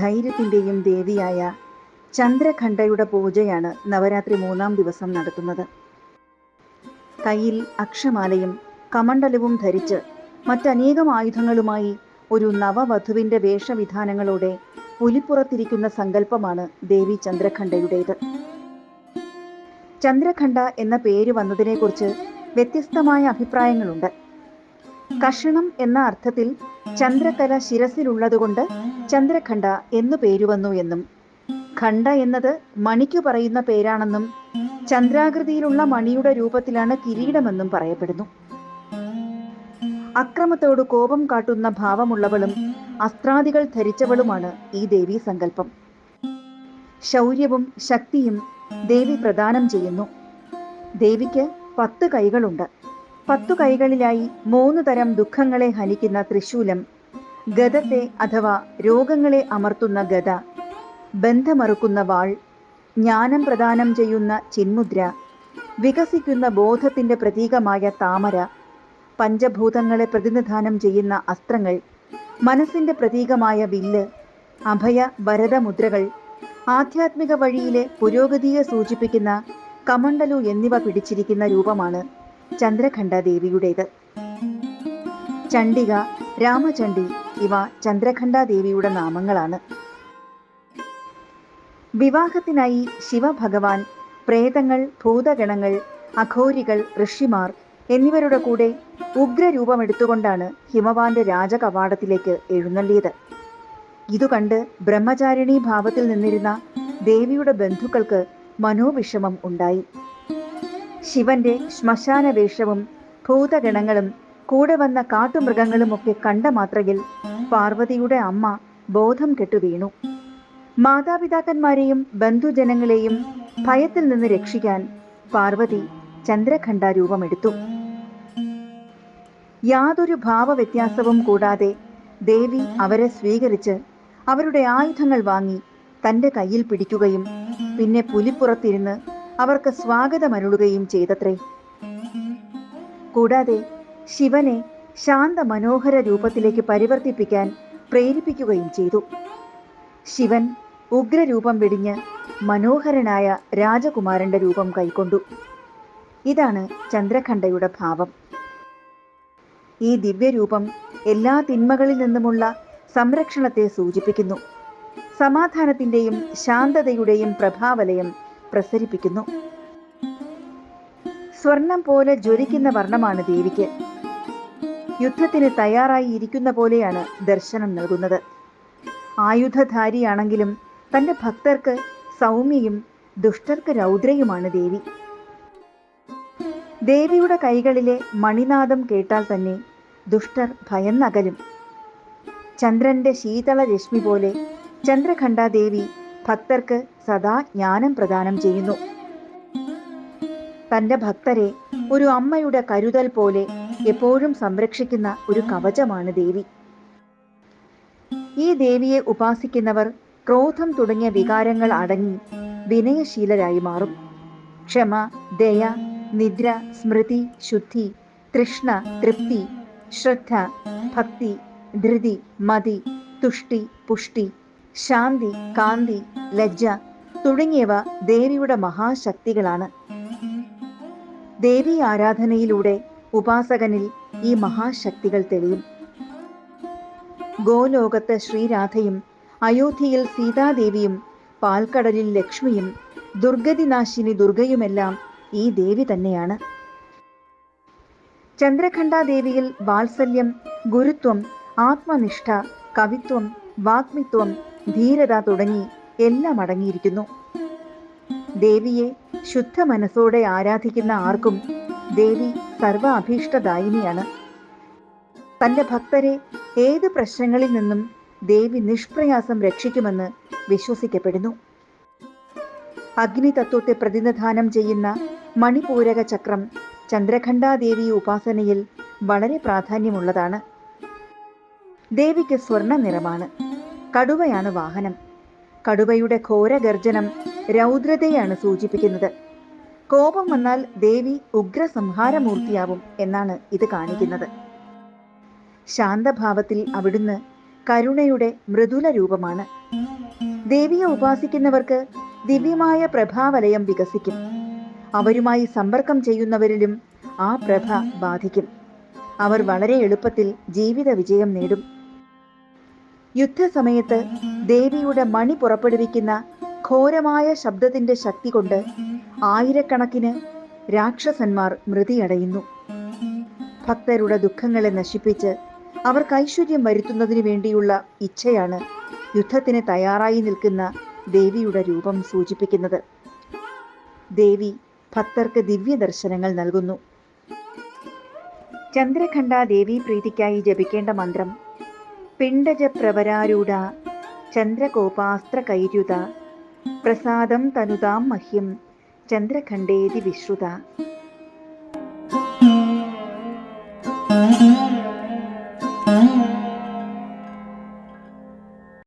ധൈര്യത്തിന്റെയും ദേവിയായ ചന്ദ്രഖണ്ഡയുടെ പൂജയാണ് നവരാത്രി മൂന്നാം ദിവസം നടത്തുന്നത്. കയ്യിൽ അക്ഷമാലയും കമണ്ഡലവും ധരിച്ച് മറ്റനേകം ആയുധങ്ങളുമായി ഒരു നവവധുവിന്റെ വേഷവിധാനങ്ങളോടെ പുലിപ്പുറത്തിരിക്കുന്ന സങ്കല്പമാണ് ദേവി ചന്ദ്രഖണ്ഡയുടേത്. ചന്ദ്രഖണ്ഡ എന്ന പേര് വന്നതിനെക്കുറിച്ച് വ്യത്യസ്തമായ അഭിപ്രായങ്ങളുണ്ട്. കഷണം എന്ന അർത്ഥത്തിൽ ചന്ദ്രകല ശിരസിലുള്ളതുകൊണ്ട് ചന്ദ്രഖണ്ഡ എന്നു പേരു വന്നു എന്നും. ഖണ്ഡ എന്നത് മണിക്കു പറയുന്ന പേരാണെന്നും ചന്ദ്രാകൃതിയിലുള്ള മണിയുടെ രൂപത്തിലാണ് കിരീടമെന്നും പറയപ്പെടുന്നു. അക്രമത്തോട് കോപം കാട്ടുന്ന ഭാവമുള്ളവളും അസ്ത്രാദികൾ ധരിച്ചവളുമാണ് ഈ ദേവി സങ്കല്പം. ശൗര്യവും ശക്തിയും ദേവി പ്രദാനം ചെയ്യുന്നു. ദേവിക്ക് പത്ത് കൈകളുണ്ട്. പത്തു കൈകളിലായി മൂന്ന് തരം ദുഃഖങ്ങളെ ഹനിക്കുന്ന ത്രിശൂലം ഗതത്തെ അഥവാ രോഗങ്ങളെ അമർത്തുന്ന ഗത ബന്ധമറുക്കുന്ന വാൾ. ജ്ഞാനം പ്രദാനം ചെയ്യുന്ന ചിന്മുദ്ര. വികസിക്കുന്ന ബോധത്തിന്റെ പ്രതീകമായ താമര. പഞ്ചഭൂതങ്ങളെ പ്രതിനിധാനം ചെയ്യുന്ന അസ്ത്രങ്ങൾ. മനസ്സിന്റെ പ്രതീകമായ വില്ല്. അഭയ ഭരതമുദ്രകൾ ആധ്യാത്മിക വഴിയിലെ പുരോഗതിയെ സൂചിപ്പിക്കുന്ന കമണ്ടലു എന്നിവ പിടിച്ചിരിക്കുന്ന രൂപമാണ്. ചന്ദ്രഖണ്ഡ ദേവിയുടേത് ചണ്ഡിക രാമചണ്ഡി ഇവ ചന്ദ്രഖണ്ഡ ദേവിയുടെ നാമങ്ങളാണ്. വിവാഹത്തിനായി ശിവഭഗവാൻ പ്രേതങ്ങൾ ഭൂതഗണങ്ങൾ അഘോരികൾ ഋഷിമാർ എന്നിവരുടെ കൂടെ ഉഗ്രരൂപമെടുത്തുകൊണ്ടാണ് ഹിമവാന്റെ രാജകവാടത്തിലേക്ക് എഴുന്നള്ളിയത്. ഇതുകണ്ട് ബ്രഹ്മചാരിണി ഭാവത്തിൽ നിന്നിരുന്ന ദേവിയുടെ ബന്ധുക്കൾക്ക് മനോവിഷമം ഉണ്ടായി. ശിവന്റെ ശ്മശാന വേഷവും ഭൂതഗണങ്ങളും കൂടെ വന്ന കാട്ടുമൃഗങ്ങളുമൊക്കെ കണ്ട മാത്രയിൽ പാർവതിയുടെ അമ്മ ബോധം കെട്ടു വീണു. മാതാപിതാക്കന്മാരെയും ബന്ധുജനങ്ങളെയും ഭയത്തിൽ നിന്ന് രക്ഷിക്കാൻ പാർവതി ചന്ദ്രഖണ്ഡ രൂപമെടുത്തു. യാതൊരു ഭാവവ്യത്യാസവും കൂടാതെ ദേവി അവരെ സ്വീകരിച്ച് അവരുടെ ആയുധങ്ങൾ വാങ്ങി തന്റെ കയ്യിൽ പിടിക്കുകയും പിന്നെ പുലിപ്പുറത്തിരുന്ന് അവർക്ക് സ്വാഗതമരുളുകയും ചെയ്തത്രേ. കൂടാതെ ശിവനെ ശാന്ത മനോഹര രൂപത്തിലേക്ക് പരിവർത്തിപ്പിക്കാൻ പ്രേരിപ്പിക്കുകയും ചെയ്തു. ശിവൻ ഉഗ്രരൂപം വെടിഞ്ഞ് മനോഹരനായ രാജകുമാരന്റെ രൂപം കൈക്കൊണ്ടു. ഇതാണ് ചന്ദ്രഖണ്ഡയുടെ ഭാവം. ഈ ദിവ്യരൂപം എല്ലാ തിന്മകളിൽ നിന്നുമുള്ള സംരക്ഷണത്തെ സൂചിപ്പിക്കുന്നു. സമാധാനത്തിന്റെയും ശാന്തതയുടെയും പ്രഭാവലയം പ്രസരിപ്പിക്കുന്നു. സ്വർണം പോലെ ജ്വലിക്കുന്ന വർണമാണ് ദേവിക്ക്. യുദ്ധത്തിന് തയ്യാറായി ഇരിക്കുന്ന പോലെയാണ് ദർശനം നൽകുന്നത്. ആയുധധാരിയാണെങ്കിലും തന്റെ ഭക്തർക്ക് സൗമ്യയും ദുഷ്ടർക്ക് രൗദ്രയുമാണ് ദേവി. ദേവിയുടെ കൈകളിലെ മണിനാദം കേട്ടാൽ തന്നെ ദുഷ്ടർ ഭയന്നകലും. ചന്ദ്രന്റെ ശീതള രശ്മി പോലെ ചന്ദ്രഖണ്ഡാദേവി ഭക്തർക്ക് സദാ ജ്ഞാനം പ്രദാനം ചെയ്യുന്നു. തന്റെ ഭക്തരെ ഒരു അമ്മയുടെ കരുതൽ പോലെ എപ്പോഴും സംരക്ഷിക്കുന്ന ഒരു കവചമാണ് ദേവി. ഈ ദേവിയെ ഉപാസിക്കുന്നവർ ക്രോധം തുടങ്ങിയ വികാരങ്ങൾ അടങ്ങി വിനയശീലരായി മാറും. ക്ഷമ ദയ നിദ്ര സ്മൃതി ശുദ്ധി തൃഷ്ണ തൃപ്തി ശ്രദ്ധ ഭക്തി ധൃതി മതി തുഷ്ടി പുഷ്ടി ശാന്തി കാന്തി ലജ്ജ തുടങ്ങിയവ ദേവിയുടെ മഹാശക്തികളാണ്. ദേവി ആരാധനയിലൂടെ ഉപാസകനിൽ ഈ മഹാശക്തികൾ തെളിയും. ഗോലോകത്ത് ശ്രീരാധയും അയോധ്യയിൽ സീതാദേവിയും പാൽക്കടലിൽ ലക്ഷ്മിയും ദുർഗതിനാശിനി ദുർഗയുമെല്ലാം ഈ ദേവി തന്നെയാണ്. ചന്ദ്രഖണ്ഡാദേവിയിൽ വാത്സല്യം ഗുരുത്വം ആത്മനിഷ്ഠ കവിത്വം വാഗ്മിത്വം ധീരത തുടങ്ങി എല്ലാം അടങ്ങിയിരിക്കുന്നു. ദേവിയെ ശുദ്ധ മനസ്സോടെ ആരാധിക്കുന്ന ആർക്കും ദേവി സർവ അഭീഷ്ടദായിനിയാണ് തന്റെ ഭക്തരെ ഏത് പ്രശ്നങ്ങളിൽ നിന്നും ദേവി നിഷ്പ്രയാസം രക്ഷിക്കുമെന്ന് വിശ്വസിക്കപ്പെടുന്നു. അഗ്നി തത്വത്തെ പ്രതിനിധാനം ചെയ്യുന്ന മണിപൂരക ചക്രം ചന്ദ്രഖണ്ഡാദേവി ഉപാസനയിൽ വളരെ പ്രാധാന്യമുള്ളതാണ്. ദേവിക്ക് സ്വർണ നിറമാണ് കടുവയാണ് വാഹനം. കടുവയുടെ ഘോരഗർജനം രൗദ്രതയാണ് സൂചിപ്പിക്കുന്നത്. കോപം വന്നാൽ ദേവി ഉഗ്രസംഹാരമൂർത്തിയാവും എന്നാണ് ഇത് കാണിക്കുന്നത്. ശാന്തഭാവത്തിൽ അവിടുന്ന് കരുണയുടെ മൃദുല രൂപമാണ്. ദേവിയെ ഉപാസിക്കുന്നവർക്ക് ദിവ്യമായ പ്രഭാവലയം വികസിക്കും. അവരുമായി സമ്പർക്കം ചെയ്യുന്നവരിലും ആ പ്രഭ ബാധിക്കും. അവർ വളരെ എളുപ്പത്തിൽ ജീവിത വിജയം നേടും. യുദ്ധസമയത്ത് ദേവിയുടെ മണി പുറപ്പെടുവിക്കുന്ന ഘോരമായ ശബ്ദത്തിന്റെ ശക്തി കൊണ്ട് ആയിരക്കണക്കിന് രാക്ഷസന്മാർ മൃതിയടയുന്നു. ഭക്തരുടെ ദുഃഖങ്ങളെ നശിപ്പിച്ച് അവർക്ക് ഐശ്വര്യം വരുത്തുന്നതിനു വേണ്ടിയുള്ള ഇച്ഛയാണ് യുദ്ധത്തിന് തയ്യാറായി നിൽക്കുന്ന ദേവിയുടെ രൂപം സൂചിപ്പിക്കുന്നത്. ദേവി ഭക്തർക്ക് ദിവ്യ ദർശനങ്ങൾ നൽകുന്നു. ചന്ദ്രഖണ്ഡ ദേവി പ്രീതിക്കായി ജപിക്കേണ്ട മന്ത്രം പിണ്ടജ ചന്ദ്രകോപാസ്ത്രകൈര്യുത ചന്ദ്രകോപാസ്ത്ര കൈര്യുത പ്രസാദം തനുതാം മഹ്യം ചന്ദ്രഖണ്ഡേതി വിശ്രുത.